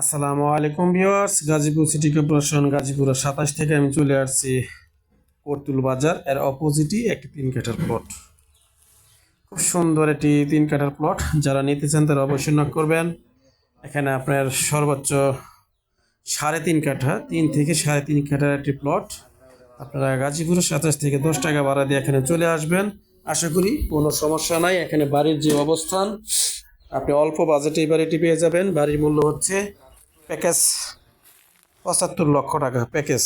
আসসালামু আলাইকুম viewers, Gazipur city corporation, Gazipur সাতাশ থেকে আমি চলে আসছি কর্তুল বাজার। এর অপোজিটই একটি তিন কাঠার প্লট খুব সুন্দর একটি তিন কাঠার প্লট যারা নিতে চান তারা অবশ্যই নক করবেন। এখানে আপনার সর্বোচ্চ সাড়ে তিন কাঠা, তিন থেকে সাড়ে তিন কাঠার একটি প্লট আপনারা গাজীপুরের সাতাশ থেকে দশ টাকা ভাড়া দিয়ে এখানে চলে আসবেন। আশা করি কোনো সমস্যা নাই। এখানে বাড়ির যে অবস্থান, আপনি অল্প বাজেটে এই বাড়িটি পেয়ে যাবেন। বাড়ির মূল্য হচ্ছে প্যাকেজ পঁচাত্তর লক্ষ টাকা, প্যাকেজ।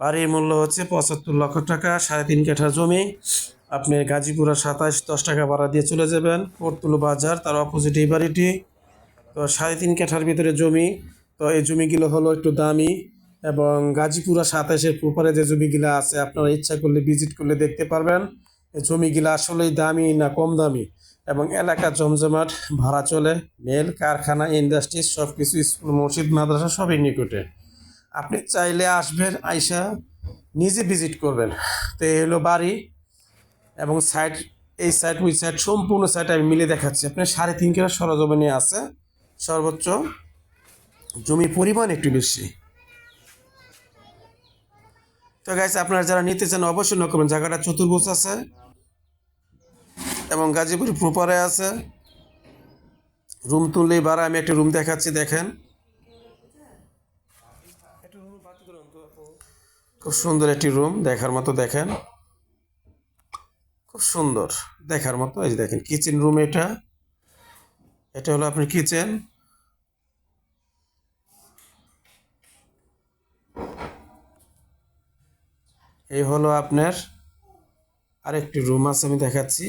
বাড়ির মূল্য হচ্ছে পঁচাত্তর লক্ষ টাকা, সাড়ে তিন কাঠা জমি। আপনি গাজীপুরা সাতাশ, দশ টাকা ভাড়া দিয়ে চলে যাবেন কোটতুলু বাজার, তার অপোজিট এই বাড়িটি। তো সাড়ে তিন কাঠার ভিতরে জমি। তো এই জমিগুলো হলো একটু দামি এবং গাজীপুরা সাতাশের প্রপারে যে জমিগুলো আছে, আপনারা ইচ্ছা করলে ভিজিট করলে দেখতে পারবেন। এই জমিগুলো আসলেই দামি না কম দামি? এবং এলাকা জমজমাট, ভাড়া চলে, মেল, কারখানা ইন্ডাস্ট্রি সব কিছু স্কুল, মসজিদ, মাদ্রাসা সবই নিকটে। আপনি চাইলে আসবেন, আইসা নিজে ভিজিট করবেন। তো এই হলো বাড়ি এবং সাইড এই সাইড ওই সাইড সম্পূর্ণ সাইড আমি মিলে দেখাচ্ছি। আপনার সাড়ে তিন কেজি সরজমিনে আছে, সর্বোচ্চ জমি পরিমাণ একটু বেশি। তো গাইছে আপনারা যারা নিতে চান, অবশ্যই ন করবেন। জায়গাটা চতুর্ভুজ আছে। এবং গাজীপুর প্রপারে আছে। রুম তুললেই বাড়া, আমি একটা রুম দেখাচ্ছি, দেখেন। খুব সুন্দর একটি রুম, দেখার মতো দেখেন। খুব সুন্দর, দেখার মতো, এই দেখেন কিচেন রুম এটা। এটা হলো আপনার কিচেন এই হলো আপনার আরেকটি রুম আছে, আমি দেখাচ্ছি।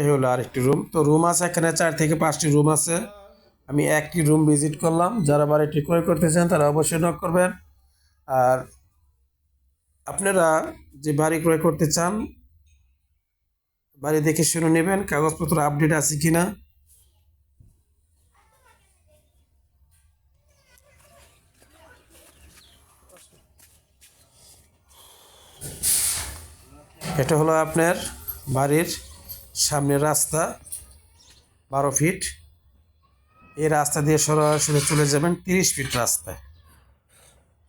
এই হলো আরেকটি রুম তো রুম আছে এখানে চার থেকে পাঁচটি রুম আছে। আমি একটি রুম ভিজিট করলাম। যারা বাড়িটি ক্রয় করতে চান তারা অবশ্যই নক করবেন। আর আপনারা যে বাড়ি ক্রয় করতে চান, বাড়ি দেখে শুনে নেবেন কাগজপত্র আপডেট আছে কিনা। এটা হলো আপনার বাড়ির সামনের রাস্তা, বারো ফিট এই রাস্তা দিয়ে সরাসরি চলে যাবেন তিরিশ ফিট রাস্তায়।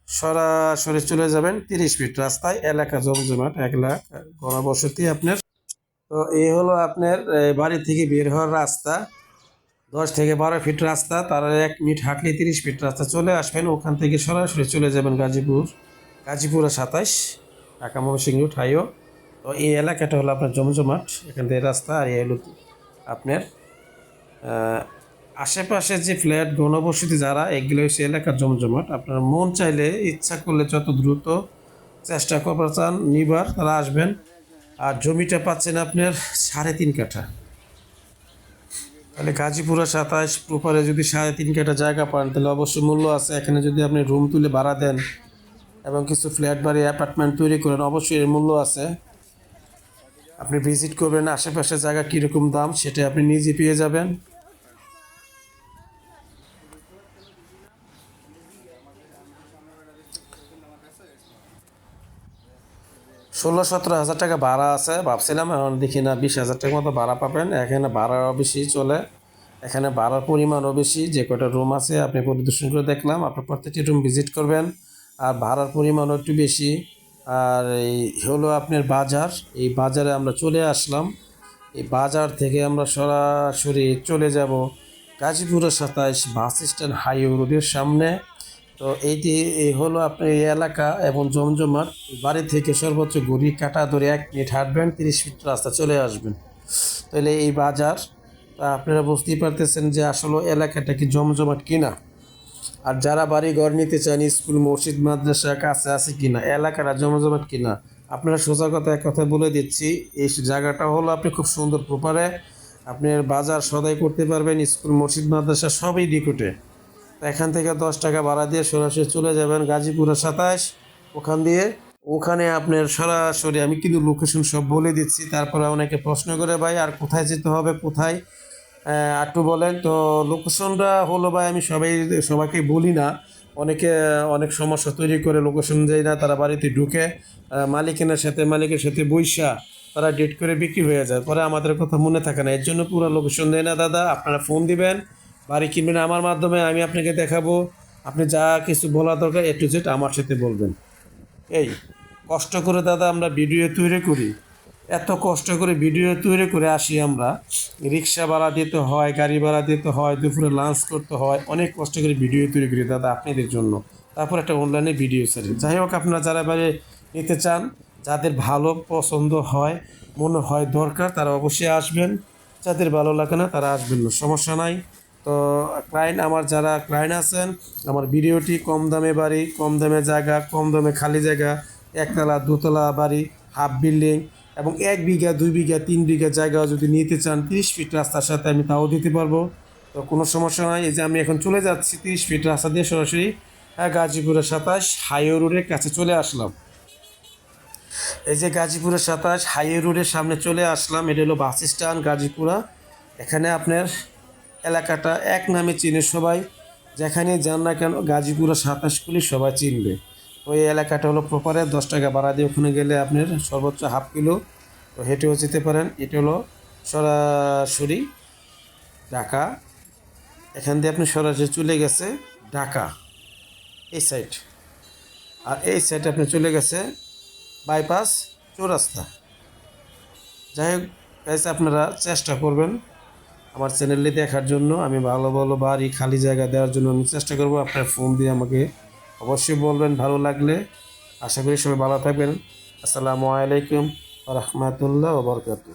সরাসরি চলে যাবেন তিরিশ ফিট রাস্তায়। এলাকা জমজমাট, এক লাখ গণবসতি আপনার। তো এই হলো আপনার বাড়ি থেকে বের হওয়ার রাস্তা। দশ থেকে বারো ফিট রাস্তা, তার এক মিনিট হাঁটলে তিরিশ ফিট রাস্তা। চলে আসবেন, ওখান থেকে সরাসরি চলে যাবেন গাজীপুর। গাজীপুরে সাতাশ ঢাকা ময়মনসিংহ হাইও তো এই এলাকাটা হলো আপনার জমজমাট, এখান থেকে রাস্তা আর এই হলো আপনার আশেপাশে যে ফ্ল্যাট, গণবসতি যারা, এগুলো হচ্ছে এলাকার জমজমাট। আপনার মন চাইলে ইচ্ছা করলে যত দ্রুত চেষ্টা করবার চান, নিবার, তারা আসবেন। আর জমিটা পাচ্ছেন আপনার সাড়ে তিন কাঠা। তাহলে গাজীপুরা সাতাশ প্রপারে যদি সাড়ে তিন কাঠা জায়গা পান, তাহলে অবশ্যই মূল্য আছে। এখানে যদি আপনি রুম তুলে ভাড়া দেন এবং কিছু ফ্ল্যাট বাড়ি অ্যাপার্টমেন্ট তৈরি করেন, অবশ্যই এর মূল্য আছে। আপনি ভিজিট করবেন আশেপাশে জায়গা কীরকম দাম সেটা আপনি নিজে পেয়ে যাবেন। ষোলো সতেরো হাজার টাকা ভাড়া আছে, ভাবছিলাম, এখন দেখি না, বিশ হাজার টাকা মতো ভাড়া পাবেন। এখানে ভাড়াও বেশি চলে, এখানে ভাড়ার পরিমাণও বেশি, যে কটা রুম আছে, আপনি পরিদর্শন করে দেখলাম আপনি প্রত্যেকটি রুম ভিজিট করবেন, আর ভাড়ার পরিমাণও একটু বেশি। আর এই হলো আপনার বাজার। এই বাজারে আমরা চলে আসলাম। এই বাজার থেকে আমরা সরাসরি চলে যাব গাজীপুরের সাতাইশ বাস স্ট্যান্ড হাইওয়ে রোডের সামনে। তো এইটি এই হলো আপনার এই এলাকা এবং জমজমাট। বাড়ি থেকে সর্বোচ্চ ঘড়ি কাটা ধরে এক মিনিট হাঁটবেন, তিরিশ ফিট রাস্তা চলে আসবেন। তাহলে এই বাজার আপনারা বুঝতেই পারতেছেন যে আসলে এলাকাটা কি জমজমাট কিনা। আর যারা বাড়ি ঘর নিতে চান, স্কুল, মসজিদ, মাদ্রাসা, কাছে আছে কিনা এলাকাটা জমজমাট কিনা, আপনারা সোজা কথা এক কথা বলে দিচ্ছি, এই জায়গাটা হলো আপনি খুব সুন্দর প্রপারে, আপনি বাজার সদাই করতে পারবেন, স্কুল, মসজিদ, মাদ্রাসা সবই নিকটে। এখান থেকে দশ টাকা ভাড়া দিয়ে সরাসরি চলে যাবেন গাজীপুরে সাতাশ, ওখান দিয়ে, ওখানে আপনার সরাসরি, আমি কিন্তু লোকেশন সব বলে দিচ্ছি, তারপরে অনেকে প্রশ্ন করে, ভাই, আর কোথায় যেতে হবে, কোথায়? একটু বলেন, তো লোকেশনটা হলো ভাই, আমি সবাই, সবাইকে বলি না। অনেকে, অনেক সমস্যা তৈরি করে লোকেশন যায় না, তারা বাড়িতে ঢুকে মালিকের সাথে মালিকের সাথে বৈশা তারা ডেট করে বিক্রি হয়ে যায়। পরে আমাদের কথা মনে থাকে না, এর জন্য পুরো লোকেশন দেয় না দাদা, আপনারা ফোন দিবেন, বাড়ি কিনবেন আমার মাধ্যমে, আমি আপনাকে দেখাবো, আপনি যা কিছু বলা দরকার এ টু জেড আমার সাথে বলবেন। এই, কষ্ট করে দাদা আমরা ভিডিও তৈরি করি। এত কষ্ট করে ভিডিও তৈরি করে আসি আমরা। রিক্সা ভাড়া দিতে হয়, গাড়ি ভাড়া দিতে হয়, দুপুরে লাঞ্চ করতে হয়, অনেক কষ্ট করে ভিডিও তৈরি করি দাদা আপনাদের জন্য। তারপর একটা অনলাইনে ভিডিও ছাড়ি যাই হোক, আপনারা যারা এবারে নিতে চান, যাদের ভালো পছন্দ হয়, মনে হয় দরকার, তারা অবশ্যই আসবেন। যাদের ভালো লাগে না, তারা আসবেন না, সমস্যা নাই। তো ক্লায়েন্ট আমার যারা ক্লায়েন্ট আছেন, আমার ভিডিওটি কম দামে বাড়ি, কম দামে জায়গা, কম দামে খালি জায়গা, একতলা, দোতলা বাড়ি হাফ বিল্ডিং এবং এক বিঘা দুই বিঘা তিন বিঘা জায়গা যদি নিতে চান তিরিশ ফিট রাস্তার সাথে আমি তাও দিতে পারব। তো কোনো সমস্যা নাই। এই যে আমি এখন চলে যাচ্ছি তিরিশ ফিট রাস্তা দিয়ে সরাসরি আহ, গাজীপুরের সাতাশ হাইওয়ে রোডের কাছে চলে আসলাম। এই যে গাজীপুরের সাতাশ হাইওয়ে রোডের সামনে চলে আসলাম। এটা হলো বাস স্ট্যান্ড গাজীপুরা। এখানে আপনার এলাকাটা এক নামে চিনে সবাই। যেখানে যান না কেন গাজীপুরা সাতাশগুলি সবাই চিনবে। ওই এলাকাটা হলো প্রপারে দশ টাকা ভাড়া দিয়ে ওখানে গেলে আপনার সর্বোচ্চ হাফ কিলো। তো হেঁটেও যেতে পারেন। এটা হলো সরাসরি ঢাকা। এখান দিয়ে আপনি সরাসরি চলে গেছে ঢাকা এই সাইড আর এই সাইডে আপনি চলে গেছে বাইপাস চৌরাস্তা। যাই হোক guys, আপনারা চেষ্টা করবেন আমার চ্যানেলটি দেখার জন্য। আমি ভালো ভালো বাড়ি খালি জায়গা দেওয়ার জন্য আমি চেষ্টা করব। আপনার ফোন দিয়ে আমাকে অবশ্যই বলবেন ভালো লাগলে। আশা করি সবাই ভালো থাকবেন। আসসালামু আলাইকুম রহমতুল্লাহ বরকাতু